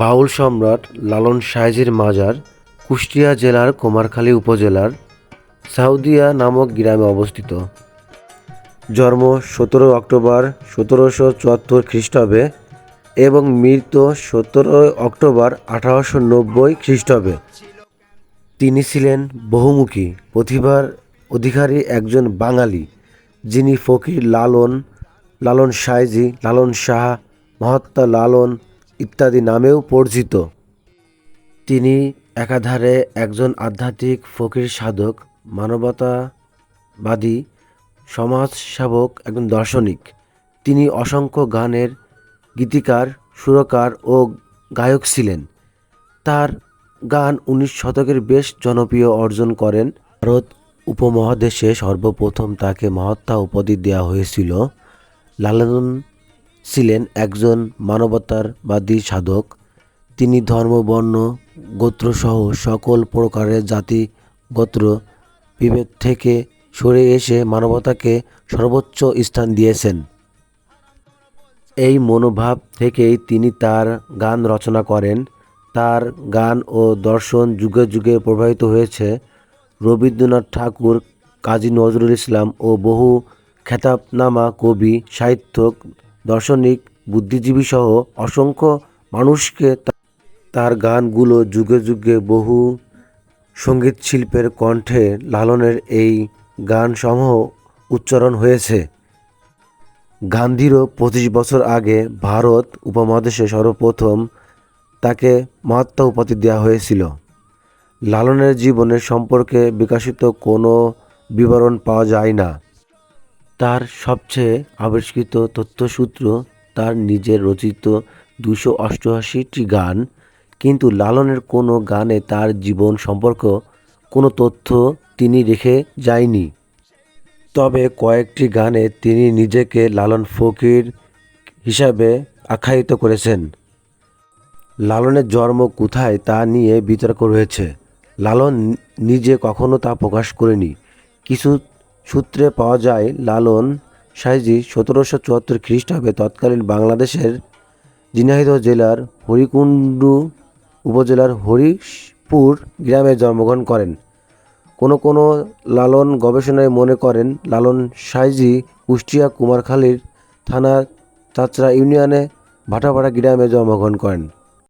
বাউল সম্রাট লালন সাইজির মাজার কুষ্টিয়া জেলার কুমারখালী উপজেলার সাউদিয়া নামক গ্রামে অবস্থিত। জন্ম সতেরো অক্টোবর সতেরোশো চুয়াত্তর খ্রিস্টাব্দে এবং মৃত্যু সতেরো অক্টোবর আঠারোশো নব্বই খ্রিস্টাব্দে। তিনি ছিলেন বহুমুখী, প্রতিভার অধিকারী একজন বাঙালি, যিনি ফকির লালন লালন সাইজি লালন শাহ, মহাত্মা লালন ইত্যাদি নামেও পরিচিত। তিনি একাধারে একজন আধ্যাত্মিক ফকির সাধক, মানবতাবাদী সমাজ সেবক একজন দার্শনিক। তিনি অসংখ্য গানের গীতিকার, সুরকার ও গায়ক ছিলেন। তার গান উনিশ শতকের বেশ জনপ্রিয় অর্জন করেন। ভারত উপমহাদেশে সর্বপ্রথম তাকে মহাত্মা উপাধি দেওয়া হয়েছিল। লালন ছিলেন একজন মানবতারবাদী সাধক। তিনি ধর্ম, বর্ণ, গোত্রসহ সকল প্রকারের জাতি, গোত্র, বিভেদ থেকে সরে এসে মানবতাকে সর্বোচ্চ স্থান দিয়েছেন। এই মনোভাব থেকেই তিনি তার গান রচনা করেন। তার গান ও দর্শন যুগে যুগে প্রভাবিত হয়েছে। রবীন্দ্রনাথ ঠাকুর, কাজী নজরুল ইসলাম ও বহু খ্যাতনামা কবি, সাহিত্যক দার্শনিক বুদ্ধিজীবী সহ অসংখ্য মানুষকে তার গানগুলো যুগে যুগে বহু সংগীত শিল্পের কণ্ঠে লালনের এই গানসমূহ উচ্চারণ হয়েছে। গান্ধীরও পঁচিশ বছর আগে ভারত উপমহাদেশে সর্বপ্রথম তাকে মহাত্মা উপাধি দেওয়া হয়েছিল। লালনের জীবনের সম্পর্কে বিকাশিত কোনো বিবরণ পাওয়া যায় না। তার সবচেয়ে আবিষ্কৃত তথ্যসূত্র, তার নিজের রচিত দুশো অষ্টআশিটি গান, কিন্তু লালনের কোনো গানে তার জীবন সম্পর্ক, কোনো তথ্য তিনি রেখে যায়নি। তবে কয়েকটি গানে তিনি নিজেকে লালন ফকির হিসাবে আখ্যায়িত করেছেন। লালনের জন্ম কোথায় তা নিয়ে বিতর্ক রয়েছে। লালন নিজে কখনো তা প্রকাশ করেনি। কিছু সূত্রে পাওয়া যায়, লালন সাইজি সতেরোশো চুয়াত্তর খ্রিস্টাব্দে তৎকালীন বাংলাদেশের ঝিনাইদহ জেলার হরিকুণ্ডু উপজেলার হরিশপুর গ্রামে জন্মগ্রহণ করেন। কোনো কোনো লালন গবেষণায় মনে করেন, লালন সাইজি কুষ্টিয়া কুমারখালীর থানার চাচরা ইউনিয়নে ভাটাপাড়া গ্রামে জন্মগ্রহণ করেন।